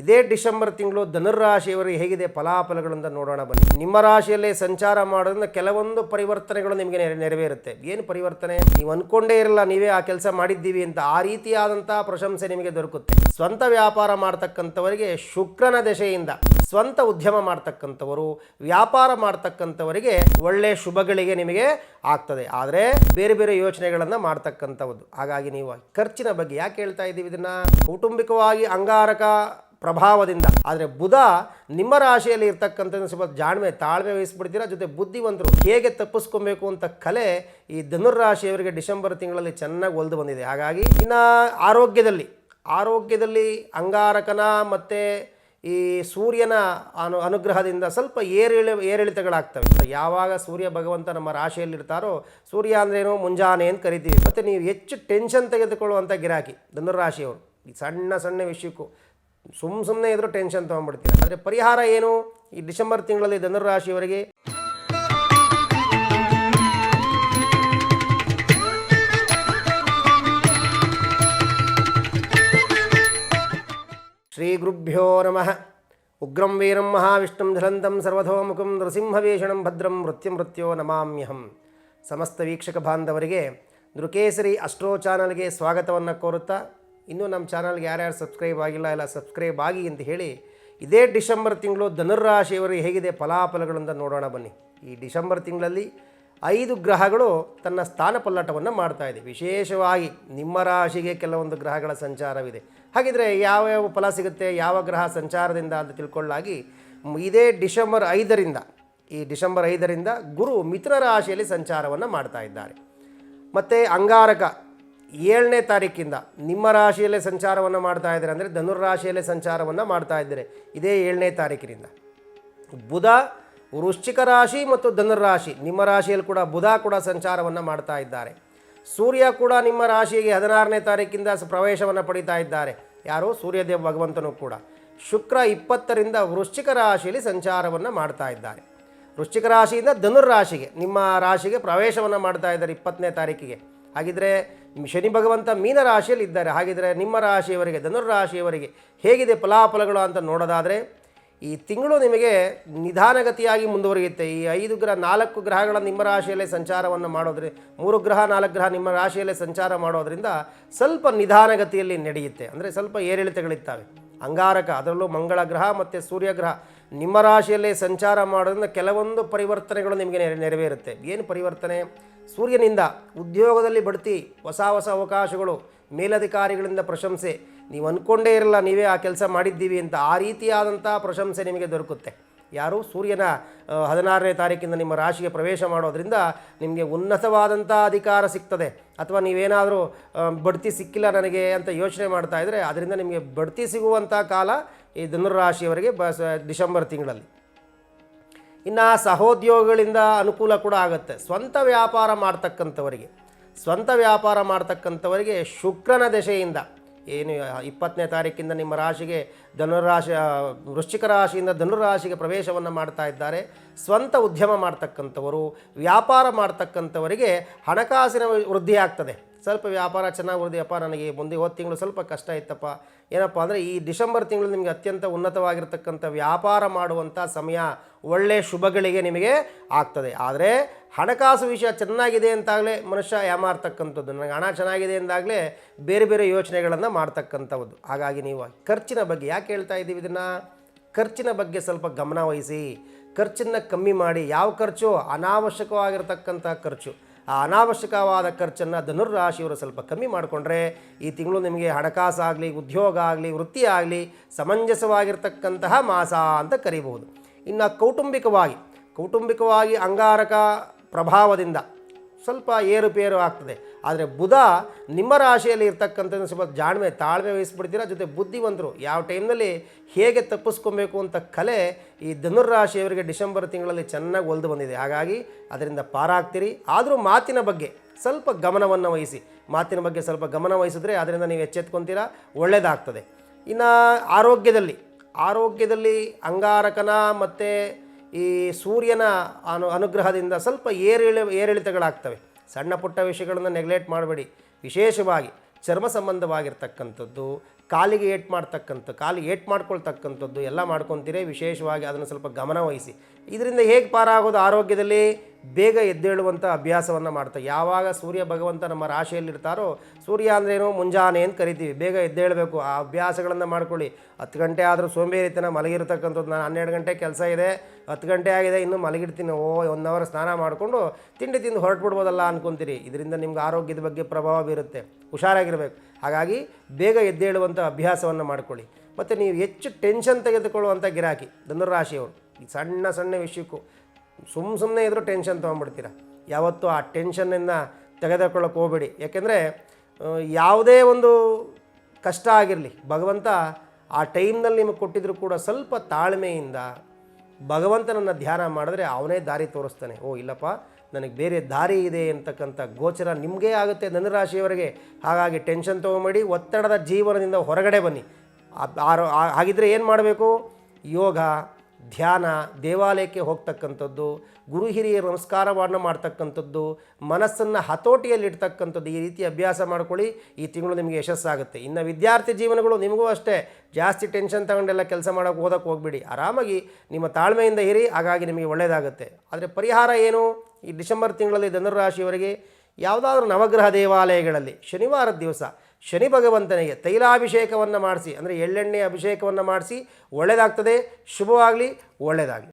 ಇದೇ ಡಿಸೆಂಬರ್ ತಿಂಗಳು ಧನುರಾಶಿಯವರು ಹೇಗಿದೆ ಫಲಾಫಲಗಳಿಂದ ನೋಡೋಣ ಬನ್ನಿ. ನಿಮ್ಮ ರಾಶಿಯಲ್ಲೇ ಸಂಚಾರ ಮಾಡೋದ್ರಿಂದ ಕೆಲವೊಂದು ಪರಿವರ್ತನೆಗಳು ನಿಮಗೆ ನೆರ- ನೆರವೇರುತ್ತೆ. ಏನು ಪರಿವರ್ತನೆ? ನೀವು ಅನ್ಕೊಂಡೇ ಇರಲ್ಲ, ನೀವೇ ಆ ಕೆಲಸ ಮಾಡಿದ್ದೀವಿ ಅಂತ ಆ ರೀತಿಯಾದಂತಹ ಪ್ರಶಂಸೆ ನಿಮಗೆ ದೊರಕುತ್ತೆ. ಸ್ವಂತ ವ್ಯಾಪಾರ ಮಾಡ್ತಕ್ಕಂಥವರಿಗೆ ಶುಕ್ರನ ದೆಸೆಯಿಂದ, ಸ್ವಂತ ಉದ್ಯಮ ಮಾಡ್ತಕ್ಕಂಥವರು, ವ್ಯಾಪಾರ ಮಾಡ್ತಕ್ಕಂಥವರಿಗೆ ಒಳ್ಳೆ ಶುಭಗಳಿಗೆ ನಿಮಗೆ ಆಗ್ತದೆ. ಆದರೆ ಬೇರೆ ಬೇರೆ ಯೋಚನೆಗಳನ್ನು ಮಾಡ್ತಕ್ಕಂಥದ್ದು ಹಾಗಾಗಿ ನೀವು ಖರ್ಚಿನ ಬಗ್ಗೆ ಯಾಕೆ ಹೇಳ್ತಾ ಇದ್ದೀವಿ ಇದನ್ನು? ಕೌಟುಂಬಿಕವಾಗಿ ಅಂಗಾರಕ ಪ್ರಭಾವದಿಂದ. ಆದರೆ ಬುಧ ನಿಮ್ಮ ರಾಶಿಯಲ್ಲಿ ಇರ್ತಕ್ಕಂಥದ್ದು ಸ್ವಲ್ಪ ಜಾಣ್ಮೆ, ತಾಳ್ಮೆ ವಹಿಸ್ಬಿಡ್ತೀರಾ? ಜೊತೆ ಬುದ್ಧಿವಂತರು ಹೇಗೆ ತಪ್ಪಿಸ್ಕೊಬೇಕು ಅಂತ ಕಲೆ ಈ ಧನುರಾಶಿಯವರಿಗೆ ಡಿಸೆಂಬರ್ ತಿಂಗಳಲ್ಲಿ ಚೆನ್ನಾಗಿ ಒಲ್ದು ಬಂದಿದೆ. ಹಾಗಾಗಿ ಇನ್ನು ಆರೋಗ್ಯದಲ್ಲಿ ಆರೋಗ್ಯದಲ್ಲಿ ಅಂಗಾರಕನ ಮತ್ತು ಈ ಸೂರ್ಯನ ಅನು, ಅನುಗ್ರಹದಿಂದ ಸ್ವಲ್ಪ ಏರಿಳಿ, ಏರಿಳಿತಗಳಾಗ್ತವೆ. ಯಾವಾಗ ಸೂರ್ಯ ಭಗವಂತ ನಮ್ಮ ರಾಶಿಯಲ್ಲಿರ್ತಾರೋ ಸೂರ್ಯ ಅಂದ್ರೇನು ಮುಂಜಾನೆ ಅಂತ ಕರಿತೀವಿ. ಮತ್ತು ನೀವು ಹೆಚ್ಚು ಟೆನ್ಷನ್ ತೆಗೆದುಕೊಳ್ಳುವಂಥ ಗಿರಾಕಿ ಧನುರಾಶಿಯವರು ಈ ಸಣ್ಣ ಸಣ್ಣ ವಿಷಯಕ್ಕೂ ಸುಮ್ಮ ಸುಮ್ಮನೆ ಇದ್ರೂ ಟೆನ್ಷನ್ ತೊಗೊಂಡ್ಬಿಡ್ತೀರ? ಆದರೆ ಪರಿಹಾರ ಏನು? ಈ ಡಿಸೆಂಬರ್ ತಿಂಗಳಲ್ಲಿ ಧನುರಾಶಿಯವರಿಗೆ ಶ್ರೀ ಗುರುಭ್ಯೋ ನಮಃ. ಉಗ್ರಂ ವೀರಂ ಮಹಾವಿಷ್ಣುಂ ಧಲಂತಂ ಸರ್ವಥೋಮುಖಂ ನೃಸಿಂಹವೇಷಣಂ ಭದ್ರಂ ಮೃತ್ಯು ಮೃತ್ಯೋ ನಮಾಮ್ಯಹಂ. ಸಮಸ್ತ ವೀಕ್ಷಕ ಬಾಂಧವರಿಗೆ ನೃಕೇಸರಿ ಅಸ್ಟ್ರೋ ಚಾನಲ್ಗೆ ಸ್ವಾಗತವನ್ನು ಕೋರುತ್ತಾ ಇನ್ನೂ ನಮ್ಮ ಚಾನಲ್ಗೆ ಯಾರ್ಯಾರು ಸಬ್ಸ್ಕ್ರೈಬ್ ಆಗಿಲ್ಲ ಇಲ್ಲ ಸಬ್ಸ್ಕ್ರೈಬ್ ಆಗಿ ಅಂತ ಹೇಳಿ ಇದೇ ಡಿಸೆಂಬರ್ ತಿಂಗಳು ಧನುರಾಶಿಯವರು ಹೇಗಿದೆ ಫಲಾಫಲಗಳಿಂದ ನೋಡೋಣ ಬನ್ನಿ. ಈ ಡಿಸೆಂಬರ್ ತಿಂಗಳಲ್ಲಿ ಐದು ಗ್ರಹಗಳು ತನ್ನ ಸ್ಥಾನ ಪಲ್ಲಟವನ್ನು ಮಾಡ್ತಾ ಇದೆ. ವಿಶೇಷವಾಗಿ ನಿಮ್ಮ ರಾಶಿಗೆ ಕೆಲವೊಂದು ಗ್ರಹಗಳ ಸಂಚಾರವಿದೆ. ಹಾಗಿದ್ರೆ ಯಾವ ಯಾವ ಫಲ ಸಿಗುತ್ತೆ, ಯಾವ ಗ್ರಹ ಸಂಚಾರದಿಂದ ಅಂತ ತಿಳ್ಕೊಳ್ಳಾಗಿ ಇದೇ ಡಿಸೆಂಬರ್ ಐದರಿಂದ, ಈ ಡಿಸೆಂಬರ್ ಐದರಿಂದ ಗುರು ಮಿಥುನ ರಾಶಿಯಲ್ಲಿ ಸಂಚಾರವನ್ನು ಮಾಡ್ತಾ ಇದ್ದಾರೆ. ಮತ್ತು ಅಂಗಾರಕ ಏಳನೇ ತಾರೀಕಿಂದ ನಿಮ್ಮ ರಾಶಿಯಲ್ಲೇ ಸಂಚಾರವನ್ನು ಮಾಡ್ತಾ ಇದ್ದಾರೆ ಅಂದರೆ ಧನುರ್ರಾಶಿಯಲ್ಲೇ ಸಂಚಾರವನ್ನು ಮಾಡ್ತಾ ಇದ್ದಾರೆ. ಇದೇ ಏಳನೇ ತಾರೀಕಿನಿಂದ. ಬುಧ ವೃಶ್ಚಿಕ ರಾಶಿ ಮತ್ತು ಧನುರ್ರಾಶಿ ನಿಮ್ಮ ರಾಶಿಯಲ್ಲಿ ಕೂಡ ಬುಧ ಕೂಡ ಸಂಚಾರವನ್ನು ಮಾಡ್ತಾ ಇದ್ದಾರೆ. ಸೂರ್ಯ ಕೂಡ ನಿಮ್ಮ ರಾಶಿಗೆ ಹದಿನಾರನೇ ತಾರೀಕಿಂದ ಪ್ರವೇಶವನ್ನು ಪಡೀತಾ ಇದ್ದಾರೆ. ಯಾರು? ಸೂರ್ಯದೇವ ಭಗವಂತನು ಕೂಡ. ಶುಕ್ರ ಇಪ್ಪತ್ತರಿಂದ ವೃಶ್ಚಿಕ ರಾಶಿಯಲ್ಲಿ ಸಂಚಾರವನ್ನು ಮಾಡ್ತಾ ಇದ್ದಾರೆ. ವೃಶ್ಚಿಕ ರಾಶಿಯಿಂದ ಧನುರ್ರಾಶಿಗೆ ನಿಮ್ಮ ರಾಶಿಗೆ ಪ್ರವೇಶವನ್ನು ಮಾಡ್ತಾ ಇದ್ದಾರೆ ಇಪ್ಪತ್ತನೇ ತಾರೀಕಿಗೆ. ಹಾಗಿದ್ರೆ ಶನಿ ಭಗವಂತ ಮೀನ ರಾಶಿಯಲ್ಲಿ ಇದ್ದಾರೆ. ಹಾಗಿದ್ರೆ ನಿಮ್ಮ ರಾಶಿಯವರಿಗೆ ಧನುರ್ರಾಶಿಯವರಿಗೆ ಹೇಗಿದೆ ಫಲಾಫಲಗಳು ಅಂತ ನೋಡೋದಾದರೆ, ಈ ತಿಂಗಳು ನಿಮಗೆ ನಿಧಾನಗತಿಯಾಗಿ ಮುಂದುವರಿಯುತ್ತೆ. ಈ ಐದು ಗ್ರಹ, ನಾಲ್ಕು ಗ್ರಹಗಳ ನಿಮ್ಮ ರಾಶಿಯಲ್ಲೇ ಸಂಚಾರವನ್ನು ಮಾಡೋದ್ರೆ, ಮೂರು ಗ್ರಹ, ನಾಲ್ಕು ಗ್ರಹ ನಿಮ್ಮ ರಾಶಿಯಲ್ಲೇ ಸಂಚಾರ ಮಾಡೋದ್ರಿಂದ ಸ್ವಲ್ಪ ನಿಧಾನಗತಿಯಲ್ಲಿ ನಡೆಯುತ್ತೆ. ಅಂದರೆ ಸ್ವಲ್ಪ ಏರಿಳಿತಗಳಿರ್ತವೆ ಅಂಗಾರಕ, ಅದರಲ್ಲೂ ಮಂಗಳ ಗ್ರಹ ಮತ್ತು ಸೂರ್ಯಗ್ರಹ ನಿಮ್ಮ ರಾಶಿಯಲ್ಲೇ ಸಂಚಾರ ಮಾಡೋದ್ರಿಂದ ಕೆಲವೊಂದು ಪರಿವರ್ತನೆಗಳು ನಿಮಗೆ ನೆರ- ನೆರವೇರುತ್ತೆ. ಏನು ಪರಿವರ್ತನೆ? ಸೂರ್ಯನಿಂದ ಉದ್ಯೋಗದಲ್ಲಿ ಬಡ್ತಿ, ಹೊಸ ಹೊಸ ಅವಕಾಶಗಳು, ಮೇಲಧಿಕಾರಿಗಳಿಂದ ಪ್ರಶಂಸೆ. ನೀವು ಅಂದ್ಕೊಂಡೇ ಇರಲ್ಲ, ನೀವೇ ಆ ಕೆಲಸ ಮಾಡಿದ್ದೀವಿ ಅಂತ. ಆ ರೀತಿಯಾದಂಥ ಪ್ರಶಂಸೆ ನಿಮಗೆ ದೊರಕುತ್ತೆ. ಯಾರು? ಸೂರ್ಯನ ಹದಿನಾರನೇ ತಾರೀಕಿಂದ ನಿಮ್ಮ ರಾಶಿಗೆ ಪ್ರವೇಶ ಮಾಡೋದ್ರಿಂದ ನಿಮಗೆ ಉನ್ನತವಾದಂಥ ಅಧಿಕಾರ ಸಿಗ್ತದೆ. ಅಥವಾ ನೀವೇನಾದರೂ ಬಡ್ತಿ ಸಿಕ್ಕಿಲ್ಲ ನನಗೆ ಅಂತ ಯೋಚನೆ ಮಾಡ್ತಾ ಇದ್ದರೆ ಅದರಿಂದ ನಿಮಗೆ ಬಡ್ತಿ ಸಿಗುವಂಥ ಕಾಲ ಈ ಧನುರಾಶಿಯವರಿಗೆ ಬ ಡಿಸೆಂಬರ್ ತಿಂಗಳಲ್ಲಿ. ಇನ್ನು ಸಹೋದ್ಯೋಗಗಳಿಂದ ಅನುಕೂಲ ಕೂಡ ಆಗುತ್ತೆ. ಸ್ವಂತ ವ್ಯಾಪಾರ ಮಾಡ್ತಕ್ಕಂಥವರಿಗೆ. ಸ್ವಂತ ವ್ಯಾಪಾರ ಮಾಡ್ತಕ್ಕಂಥವರಿಗೆ ಶುಕ್ರನ ದಶೆಯಿಂದ ಏನು ಇಪ್ಪತ್ತನೇ ತಾರೀಕಿಂದ ನಿಮ್ಮ ರಾಶಿಗೆ ಧನುರಾಶಿ ವೃಶ್ಚಿಕ ರಾಶಿಯಿಂದ ಧನುರಾಶಿಗೆ ಪ್ರವೇಶವನ್ನು ಮಾಡ್ತಾ ಇದ್ದಾರೆ. ಸ್ವಂತ ಉದ್ಯಮ ಮಾಡ್ತಕ್ಕಂಥವರು, ವ್ಯಾಪಾರ ಮಾಡ್ತಕ್ಕಂಥವರಿಗೆ ಹಣಕಾಸಿನ ವೃದ್ಧಿ ಆಗ್ತದೆ. ಸ್ವಲ್ಪ ವ್ಯಾಪಾರ ಚೆನ್ನಾಗಿ ವೃದ್ಧಿಯಪ್ಪ ನನಗೆ ಮುಂದೆ ಹೋದ ತಿಂಗಳು ಸ್ವಲ್ಪ ಕಷ್ಟ ಇತ್ತಪ್ಪ. ಏನಪ್ಪ ಅಂದರೆ ಈ ಡಿಸೆಂಬರ್ ತಿಂಗಳು ನಿಮಗೆ ಅತ್ಯಂತ ಉನ್ನತವಾಗಿರ್ತಕ್ಕಂಥ ವ್ಯಾಪಾರ ಮಾಡುವಂಥ ಸಮಯ ಒಳ್ಳೆ ಶುಭಗಳಿಗೆ ನಿಮಗೆ ಆಗ್ತದೆ. ಆದರೆ ಹಣಕಾಸು ವಿಷಯ ಚೆನ್ನಾಗಿದೆ ಅಂತಾಗಲೇ ಮನುಷ್ಯ ಯಾಮಾರ್ತಕ್ಕಂಥದ್ದು ನನಗೆ ಹಣ ಚೆನ್ನಾಗಿದೆ ಅಂದಾಗಲೇ ಬೇರೆ ಬೇರೆ ಯೋಚನೆಗಳನ್ನು ಮಾಡ್ತಕ್ಕಂಥದ್ದು ಹಾಗಾಗಿ ನೀವು ಖರ್ಚಿನ ಬಗ್ಗೆ ಯಾಕೆ ಹೇಳ್ತಾ ಇದ್ದೀವಿ ಇದನ್ನು? ಖರ್ಚಿನ ಬಗ್ಗೆ ಸ್ವಲ್ಪ ಗಮನವಹಿಸಿ ಖರ್ಚನ್ನು ಕಮ್ಮಿ ಮಾಡಿ. ಯಾವ ಖರ್ಚು? ಅನಾವಶ್ಯಕವಾಗಿರ್ತಕ್ಕಂಥ ಖರ್ಚು. ಆ ಅನಾವಶ್ಯಕವಾದ ಖರ್ಚನ್ನು ಧನುರ್ರಾಶಿಯವರು ಸ್ವಲ್ಪ ಕಮ್ಮಿ ಮಾಡಿಕೊಂಡ್ರೆ ಈ ತಿಂಗಳು ನಿಮಗೆ ಹಣಕಾಸಾಗಲಿ ಉದ್ಯೋಗ ಆಗಲಿ ವೃತ್ತಿ ಆಗಲಿ ಸಮಂಜಸವಾಗಿರ್ತಕ್ಕಂತಹ ಮಾಸ ಅಂತ ಕರಿಬಹುದು. ಇನ್ನು ಕೌಟುಂಬಿಕವಾಗಿ ಕೌಟುಂಬಿಕವಾಗಿ ಅಂಗಾರಕ ಪ್ರಭಾವದಿಂದ ಸ್ವಲ್ಪ ಏರುಪೇರು ಆಗ್ತದೆ. ಆದರೆ ಬುಧ ನಿಮ್ಮ ರಾಶಿಯಲ್ಲಿ ಇರ್ತಕ್ಕಂಥದ್ದು ಸ್ವಲ್ಪ ಜಾಣ್ಮೆ, ತಾಳ್ಮೆ ವಹಿಸ್ಬಿಡ್ತೀರಾ? ಜೊತೆ ಬುದ್ಧಿವಂತರು ಯಾವ ಟೈಮ್ನಲ್ಲಿ ಹೇಗೆ ತಪ್ಪಿಸ್ಕೊಬೇಕು ಅಂತ ಕಲೆ ಈ ಧನುರ್ರಾಶಿಯವರಿಗೆ ಡಿಸೆಂಬರ್ ತಿಂಗಳಲ್ಲಿ ಚೆನ್ನಾಗಿ ಒಲ್ದು ಬಂದಿದೆ. ಹಾಗಾಗಿ ಅದರಿಂದ ಪಾರಾಗ್ತೀರಿ. ಆದರೂ ಮಾತಿನ ಬಗ್ಗೆ ಸ್ವಲ್ಪ ಗಮನವನ್ನು ವಹಿಸಿ. ಮಾತಿನ ಬಗ್ಗೆ ಸ್ವಲ್ಪ ಗಮನ ವಹಿಸಿದ್ರೆ ಅದರಿಂದ ನೀವು ಎಚ್ಚೆತ್ಕೊತೀರಾ? ಒಳ್ಳೆಯದಾಗ್ತದೆ ಇನ್ನು ಆರೋಗ್ಯದಲ್ಲಿ ಆರೋಗ್ಯದಲ್ಲಿ ಅಂಗಾರಕನ ಮತ್ತು ಈ ಸೂರ್ಯನ ಅನು ಅನುಗ್ರಹದಿಂದ ಸ್ವಲ್ಪ ಏರಿಳಿ ಏರಿಳಿತಗಳಾಗ್ತವೆ. ಸಣ್ಣ ಪುಟ್ಟ ವಿಷಯಗಳನ್ನು ನೆಗ್ಲೆಕ್ಟ್ ಮಾಡಬೇಡಿ. ವಿಶೇಷವಾಗಿ ಚರ್ಮ ಸಂಬಂಧವಾಗಿರ್ತಕ್ಕಂಥದ್ದು ಕಾಲಿಗೆ ಏಟ್ ಮಾಡ್ತಕ್ಕಂಥ, ಕಾಲಿಗೆ ಏಟ್ ಮಾಡ್ಕೊಳ್ತಕ್ಕಂಥದ್ದು ಎಲ್ಲ ಮಾಡ್ಕೊತೀರಿ, ವಿಶೇಷವಾಗಿ ಅದನ್ನು ಸ್ವಲ್ಪ ಗಮನ ವಹಿಸಿ. ಇದರಿಂದ ಹೇಗೆ ಪಾರಾಗೋದು? ಆರೋಗ್ಯದಲ್ಲಿ ಬೇಗ ಎದ್ದೇಳುವಂಥ ಅಭ್ಯಾಸವನ್ನು ಮಾಡ್ತಾರೆ. ಯಾವಾಗ ಸೂರ್ಯ ಭಗವಂತ ನಮ್ಮ ರಾಶಿಯಲ್ಲಿರ್ತಾರೋ, ಸೂರ್ಯ ಅಂದ್ರೇನು ಮುಂಜಾನೆ ಅಂತ ಕರಿತೀವಿ. ಬೇಗ ಎದ್ದೇಳಬೇಕು. ಆ ಅಭ್ಯಾಸಗಳನ್ನು ಮಾಡ್ಕೊಳ್ಳಿ. ಹತ್ತು ಗಂಟೆ ಆದರೂ ಸೋಂಬೇರಿತನ ಮಲಗಿರ್ತಕ್ಕಂಥದ್ದು. ನಾನು ಹನ್ನೆರಡು ಗಂಟೆ ಕೆಲಸ ಇದೆ. ಹತ್ತು ಗಂಟೆ ಆಗಿದೆ. ಇನ್ನೂ ಮಲಗಿರ್ತೀನಿ. ಓ ಒನ್ ಅವರ್ ಸ್ನಾನ ಮಾಡಿಕೊಂಡು ತಿಂಡಿ ತಿಂದು ಹೊರಟ್ಬಿಡ್ಬೋದಲ್ಲ ಅನ್ಕೊಂತೀರಿ. ಇದರಿಂದ ನಿಮ್ಗೆ ಆರೋಗ್ಯದ ಬಗ್ಗೆ ಪ್ರಭಾವ ಬೀರುತ್ತೆ. ಹುಷಾರಾಗಿರಬೇಕು. ಹಾಗಾಗಿ ಬೇಗ ಎದ್ದೇಳುವಂಥ ಅಭ್ಯಾಸವನ್ನು ಮಾಡಿಕೊಳ್ಳಿ. ಮತ್ತು ನೀವು ಹೆಚ್ಚು ಟೆನ್ಷನ್ ತೆಗೆದುಕೊಳ್ಳುವಂಥ ಗಿರಾಕಿ, ಧನುರಾಶಿಯವರು, ಈ ಸಣ್ಣ ಸಣ್ಣ ವಿಷಯಕ್ಕೂ ಸುಮ್ಮ ಸುಮ್ಮನೆ ಇದ್ದರೂ ಟೆನ್ಷನ್ ತೊಗೊಂಡ್ಬಿಡ್ತೀರ. ಯಾವತ್ತೂ ಆ ಟೆನ್ಷನ್ನಿಂದ ತೆಗೆದುಕೊಳ್ಳೋಕೆ ಹೋಗಬೇಡಿ. ಯಾಕೆಂದರೆ ಯಾವುದೇ ಒಂದು ಕಷ್ಟ ಆಗಿರಲಿ, ಭಗವಂತ ಆ ಟೈಮ್ನಲ್ಲಿ ನಿಮಗೆ ಕೊಟ್ಟಿದ್ರು ಕೂಡ ಸ್ವಲ್ಪ ತಾಳ್ಮೆಯಿಂದ ಭಗವಂತನನ್ನು ಧ್ಯಾನ ಮಾಡಿದ್ರೆ ಅವನೇ ದಾರಿ ತೋರಿಸ್ತಾನೆ. ಓ, ಇಲ್ಲಪ್ಪ ನನಗೆ ಬೇರೆ ದಾರಿ ಇದೆ ಅಂತಕ್ಕಂಥ ಗೋಚರ ನಿಮಗೇ ಆಗುತ್ತೆ ಧನುರಾಶಿಯವರಿಗೆ. ಹಾಗಾಗಿ ಟೆನ್ಷನ್ ತೊಗೊಂಬೇಡಿ, ಒತ್ತಡದ ಜೀವನದಿಂದ ಹೊರಗಡೆ ಬನ್ನಿ. ಹಾಗಿದ್ರೆ ಏನು ಮಾಡಬೇಕು? ಯೋಗ ಧ್ಯಾನ, ದೇವಾಲಯಕ್ಕೆ ಹೋಗ್ತಕ್ಕಂಥದ್ದು, ಗುರು ಹಿರಿಯರ ನಮಸ್ಕಾರವನ್ನು ಮಾಡ್ತಕ್ಕಂಥದ್ದು, ಮನಸ್ಸನ್ನು ಹತೋಟಿಯಲ್ಲಿಡ್ತಕ್ಕಂಥದ್ದು ಈ ರೀತಿ ಅಭ್ಯಾಸ ಮಾಡ್ಕೊಳ್ಳಿ, ಈ ತಿಂಗಳು ನಿಮಗೆ ಯಶಸ್ಸಾಗುತ್ತೆ. ಇನ್ನು ವಿದ್ಯಾರ್ಥಿ ಜೀವನಗಳು ನಿಮಗೂ ಅಷ್ಟೇ. ಜಾಸ್ತಿ ಟೆನ್ಷನ್ ತಗೊಂಡೆಲ್ಲ ಕೆಲಸ ಮಾಡೋಕ್ಕೆ ಓದೋಕ್ಕೆ ಹೋಗ್ಬಿಡಿ. ಆರಾಮಾಗಿ ನಿಮ್ಮ ತಾಳ್ಮೆಯಿಂದ ಇರಿ, ಹಾಗಾಗಿ ನಿಮಗೆ ಒಳ್ಳೆಯದಾಗುತ್ತೆ. ಆದರೆ ಪರಿಹಾರ ಏನು? ಈ ಡಿಸೆಂಬರ್ ತಿಂಗಳಲ್ಲಿ ಧನುರಾಶಿಯವರಿಗೆ ಯಾವುದಾದ್ರೂ ನವಗ್ರಹ ದೇವಾಲಯಗಳಲ್ಲಿ ಶನಿವಾರದ ದಿವಸ ಶನಿ ಭಗವಂತನಿಗೆ ತೈಲಾಭಿಷೇಕವನ್ನು ಮಾಡಿಸಿ ಅಂದರೆ ಎಳ್ಳೆಣ್ಣೆ ಅಭಿಷೇಕವನ್ನು ಮಾಡಿಸಿ ಒಳ್ಳೆಯದಾಗ್ತದೆ ಶುಭವಾಗಲಿ ಒಳ್ಳೆಯದಾಗಲಿ